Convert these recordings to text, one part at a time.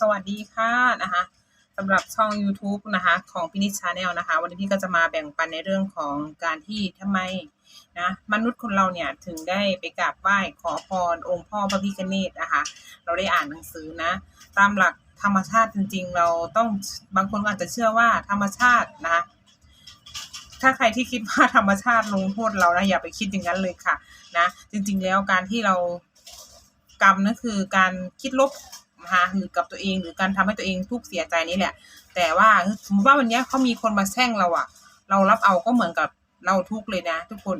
สวัสดีค่ะนะคะสำหรับช่อง YouTube นะคะของพินิชชาแนลนะคะ วันนี้พี่ก็จะมาแบ่งปันในเรื่องของการที่ทำไมนะมนุษย์คนเราเนี่ยถึงได้ไปกราบไหว้ขอพรองค์พ่อพระพิฆเนศนะคะเราได้อ่านหนังสือนะ ตามหลักธรรมชาติจริง ๆ เราต้องบางคนอาจจะเชื่อว่าธรรมชาตินะคะถ้าใครที่คิดว่าธรรมชาติลงโทษเรานะอย่าไปคิดอย่างนั้นเลยค่ะนะจริงๆแล้วการที่เรากรรมนั่นคือการคิดลบ นะคะหรือกับตัวเอง หรือการทำให้ตัวเองทุกข์เสียใจนี่แหละ แต่ว่าสมมติว่าวันนี้เขามีคนมาแช่งเราอะเรารับเอาก็เหมือนกับเราทุกข์เลยนะ ทุกคน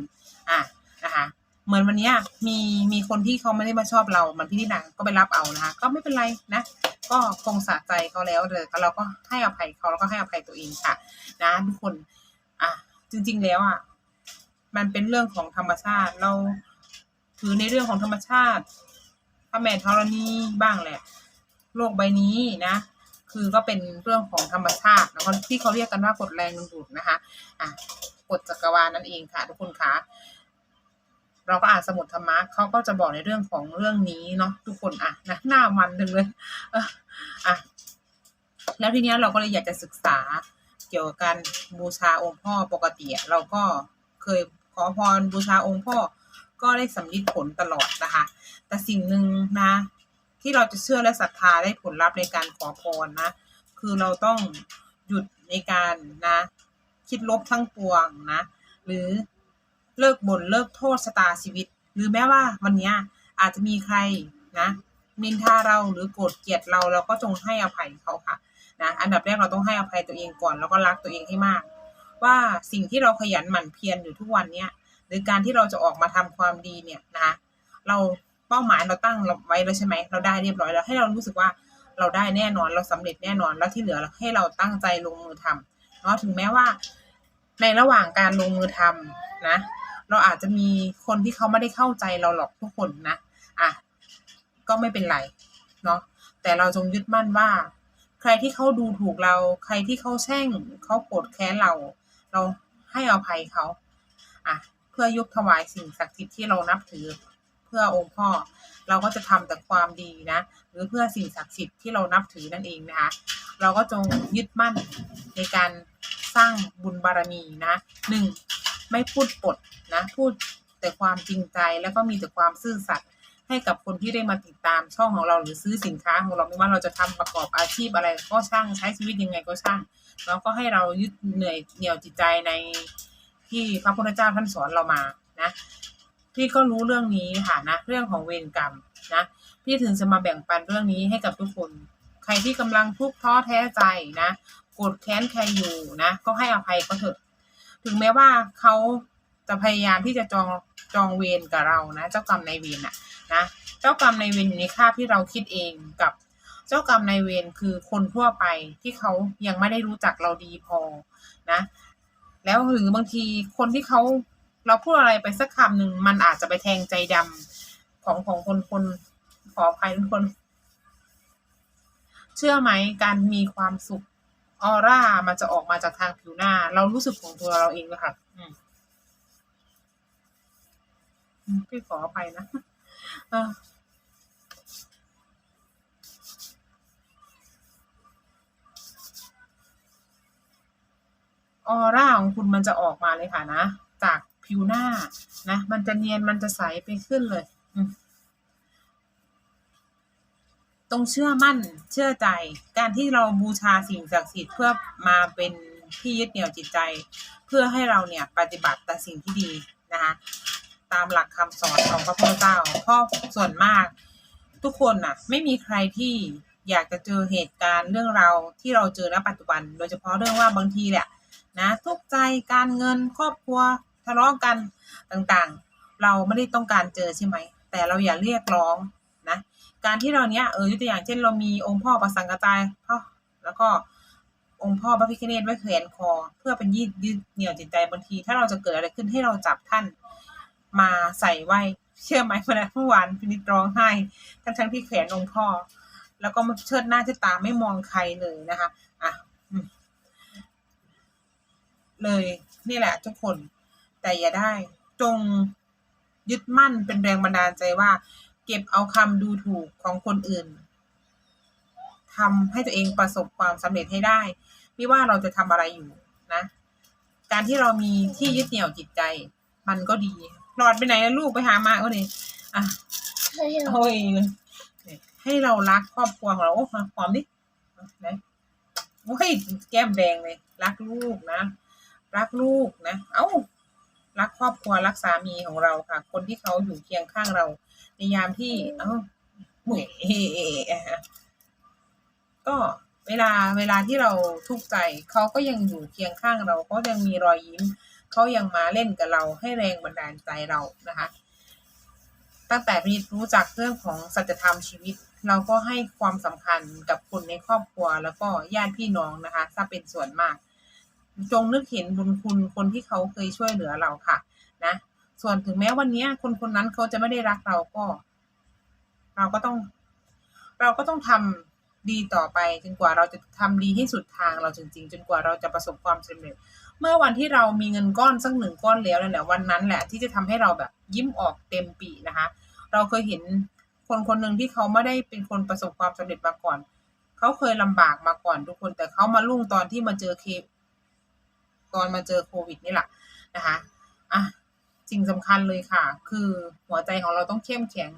อะนะคะเหมือนวันนี้มีมีคนที่เขาไม่ได้มาชอบเรา มันพี่นิดาก็ไปรับเอานะคะก็ไม่เป็นไรนะ ก็คงสะใจเขาแล้วเลยเราก็ให้อภัยเขาแล้วก็ให้อภัยตัวเองค่ะ นะทุกคน อะจริง ๆ แล้วอะมันเป็นเรื่องของธรรมชาติเราถือในเรื่องของธรรมชาติพระแม่ธรณีบ้างแหละ โลกใบนี้นะ คือก็เป็นเรื่องของธรรมชาติแล้วที่เขาเรียกกันว่ากฎแรงดึงดูดนะคะอะกฎจักรวาลนั่นเองค่ะ ทุกคนคะเราก็อ่านสมุดธรรมะเขาก็จะบอกในเรื่องของเรื่องนี้เนาะทุกคนอะนะหน้ามันถึงเลยอะแล้วทีเนี้ยเราก็เลยอยากจะศึกษาเกี่ยวกับการบูชาองค์พ่อปกติเราก็เคยขอพรบูชาองค์พ่อก็ได้สำลิดผลตลอดนะคะ แต่สิ่งหนึ่งนะ ที่เราจะเชื่อและศรัทธาได้ผลลัพธ์ในการขอพรนะ คือเราต้องหยุดในการนะ คิดลบทั้งปวงนะ หรือเลิกบ่นเลิกโทษชะตาชีวิต หรือแม้ว่าวันนี้อาจจะมีใครนะนินทาเราหรือโกรธเกลียดเราเราก็จงให้อภัยเขาค่ะนะอันดับแรกเราต้องให้อภัยตัวเองก่อน แล้วก็รักตัวเองให้มาก ว่าสิ่งที่เราขยันหมั่นเพียรอยู่ทุกวันเนี้ยหรือการที่เราจะออกมาทำความดีเนี่ยนะเรา เป้าหมายเราตั้งไว้แล้วใช่ไหมเราได้เรียบร้อยแล้วให้เรารู้สึกว่าเราได้แน่นอนเราสำเร็จแน่นอนแล้วที่เหลือให้เราตั้งใจลงมือทำเนาะถึงแม้ว่า ในระหว่างการลงมือทำนะ เราอาจจะมีคนที่เขาไม่ได้เข้าใจเราหรอกทุกคนนะอะก็ไม่เป็นไรเนาะแต่เราจงยึดมั่นว่า ใครที่เขาดูถูกเรา ใครที่เขาแช่งเขาโกรธแค้นเรา เราให้อภัยเขาอะเพื่อยกถวายสิ่งศักดิ์สิทธิ์ที่เรานับถือ เพื่อองค์พ่อ เราก็จะทำแต่ความดีนะ หรือเพื่อสิ่งศักดิ์สิทธิ์ที่เรานับถือนั่นเองนะคะ เราก็จงยึดมั่นในการสร้างบุญบารมีนะหนึ่งไม่พูดปดนะพูดแต่ความจริงใจแล้วก็มีแต่ความซื่อสัตย์ให้กับคนที่ได้มาติดตามช่องของเราหรือซื้อสินค้าของเราไม่ว่าเราจะทำประกอบอาชีพอะไรก็ช่างใช้ชีวิตยังไงก็ช่างแล้วก็ให้เรายึดเหนื่อยเหนี่ยวจิตใจในที่พระพุทธเจ้าท่านสอนเรามานะ พี่ก็รู้เรื่องนี้ค่ะนะเรื่องของเวรกรรมนะพี่ถึงจะมาแบ่งปันเรื่องนี้ให้กับทุกคน ใครที่กำลังทุกข์ท้อแท้ใจนะโกรธแค้นใครอยู่นะก็ให้อภัยเขาเถอะ ถึงแม้ว่าเขาจะพยายามที่จะจองจองเวรกับเรานะ เจ้ากรรมนายเวรน่ะนะเจ้ากรรมนายเวรอยู่ในคาบที่เราคิดเองกับเจ้ากรรมนายเวรคือคนทั่วไปที่เขายังไม่ได้รู้จักเราดีพอนะ แล้วหรือบางทีคนที่เขา เราพูดอะไรไปสักคำหนึ่งมันอาจจะไปแทงใจดำของของคนคนขออภัยทุกคน เชื่อไหมการมีความสุขออร่ามันจะออกมาจากทางผิวหน้า เรารู้สึกของตัวเราเองเลยค่ะอืมพี่ขออภัยนะออร่าของคุณมันจะออกมาเลยค่ะนะ จาก ผิวหน้านะมันจะเนียนมันจะใสไปขึ้นเลยต้องเชื่อมั่นเชื่อใจ การที่เราบูชาสิ่งศักดิ์สิทธิ์เพื่อมาเป็นที่ยึดเหนี่ยวจิตใจ เพื่อให้เราเนี่ยปฏิบัติแต่สิ่งที่ดีนะคะตามหลักคำสอนของพระพุทธเจ้าเพราะส่วนมาก ทุกคนน่ะ ไม่มีใครที่อยากจะเจอเหตุการณ์เรื่องราวที่เราเจอณปัจจุบัน โดยเฉพาะเรื่องว่าบางทีแหละนะทุกใจการเงินครอบครัว ทะเลาะกันต่างๆ เราไม่ได้ต้องการเจอใช่ไหม แต่เราอย่าเรียกร้องนะ การที่เราเนี้ยเออยกตัวอย่างเช่นเรามีองค์พ่อประสังกตายพ่อแล้วก็องค์พ่อพระพิฆเนศไว้แขวนคอ เพื่อเป็นยืดยืดเหนี่ยวจิตใจบางที ถ้าเราจะเกิดอะไรขึ้นให้เราจับท่านมาใส่ไว้เชื่อไหมเมื่อเมื่อวานพินิจร้องไห้ทั้งทั้งที่แขวนองค์พ่อ แล้วก็เชิดหน้าเชิดตาไม่มองใครเลยนะคะอะเลยนี่แหละทุกคน แต่อย่าได้ จงยึดมั่นเป็นแรงบันดาลใจว่า เก็บเอาคำดูถูกของคนอื่นททำให้ตัวเองประสบความสำเร็จให้ได้ ไม่ว่าเราจะทำอะไรอยู่นะ การที่เรามีที่ยึดเหนี่ยวจิตใจ มันก็ดีหลอดไปไหนแล้วลูกไปหามาก็ดีอะโอ้ยให้เรารักครอบครัวของเราโอ้หอมดิไหนโอ้ยแก้มแดงเลย รักลูกนะ รักลูกนะ เอ้า รักครอบครัวรักสามีของเราค่ะ คนที่เขาอยู่เคียงข้างเรา ในยามที่ เอ้าเหม่ก็เวลาเวลาที่เราทุกข์ใจเขาก็ยังอยู่เคียงข้างเราเขายังมีรอยยิ้มเขายังมาเล่นกับเราให้แรงบันดาลใจเรานะคะ ตั้งแต่พี่รู้จักเรื่องของสัจธรรมชีวิต เราก็ให้ความสำคัญกับคนในครอบครัวแล้วก็ญาติพี่น้องนะคะ ถ้าเป็นส่วนมาก จงนึกเห็นบุญคุณคนที่เขาเคยช่วยเหลือเราค่ะ นะส่วนถึงแม้วันนี้คนคนนั้นเขาจะไม่ได้รักเราก็ เราก็ต้อง เราก็ต้องทำดีต่อไปจนกว่าเราจะทำดีให้สุดทางเราจริง ๆ จนกว่าเราจะประสบความสำเร็จ เมื่อวันที่เรามีเงินก้อนสักหนึ่งก้อนแล้วนั่นแหละวันนั้นแหละที่จะทำให้เราแบบยิ้มออกเต็มปีนะคะ เราเคยเห็นคนคนหนึ่งที่เขาไม่ได้เป็นคนประสบความสำเร็จมาก่อน เขาเคยลำบากมาก่อนทุกคน แต่เขามารุ่งตอนที่มาเจอเค ตอนมาเจอโควิดนี่แหละนะคะอะสิ่งสำคัญเลยค่ะ คือหัวใจของเราต้องเข้มแข็ง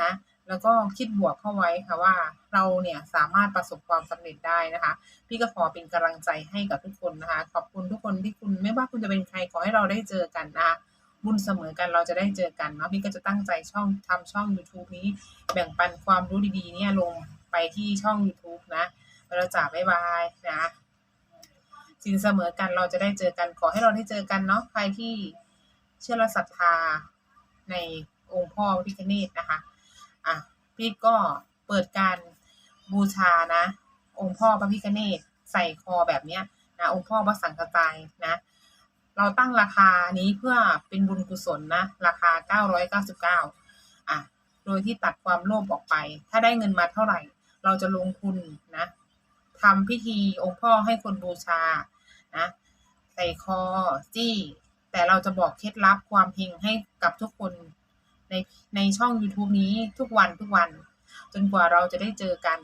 นะ แล้วก็คิดบวกเข้าไว้ค่ะว่าเราเนี่ยสามารถประสบความสำเร็จได้นะคะ พี่ก็ขอเป็นกำลังใจให้กับทุกคนนะคะ ขอบคุณทุกคนที่คุณไม่ว่าคุณจะเป็นใครขอให้เราได้เจอกันนะคะบุญเสมอกันเราจะได้เจอกันเนาะพี่ก็จะตั้งใจช่องทำช่อง YouTube นี้ แบ่งปันความรู้ดีๆเนี่ยลงไปที่ช่อง YouTube นะเราจ่าบ๊ายบายนะ สินเสมอกันเราจะได้เจอกันขอให้เราได้เจอกันเนาะใครที่เชื่อและศรัทธาในองค์พ่อพระพิฆเนศนะคะอะพี่ก็เปิดการบูชานะ องค์พ่อพระพิฆเนศใส่คอแบบเนี้ยนะองค์พ่อพระสังฆตายนะ เราตั้งราคานี้เพื่อเป็นบุญกุศลนะราคา 999อะโดยที่ตัดความโลภออกไป ถ้าได้เงินมาเท่าไหร่ เราจะลงทุนนะทำพิธีองค์พ่อให้คนบูชา นะใส่คอจี้ แต่เราจะบอกเคล็ดลับความเฮงให้กับทุกคนในในช่อง YouTube นี้ทุกวันทุกวัน จนกว่าเราจะได้เจอกัน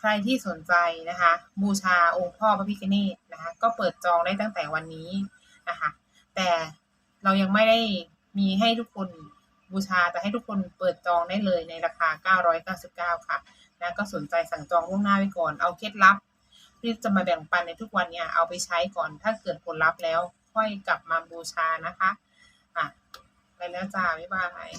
ใครที่สนใจนะคะ บูชาองค์พ่อพระพิฆเนศนะคะ ก็เปิดจองได้ตั้งแต่วันนี้นะคะ แต่เรายังไม่ได้มีให้ทุกคนบูชาแต่ให้ทุกคนเปิดจองได้เลยในราคา 999 ค่ะนะก็สนใจสั่งจองล่วงหน้าไว้ก่อน เอาเคล็ดลับ ที่จะมาแบ่งปันในทุกวันเนี่ยเอาไปใช้ก่อนถ้าเกิดผลลัพธ์แล้ว ค่อยกลับมาบูชานะคะอะไปแล้วจ้าบ๊ายบาย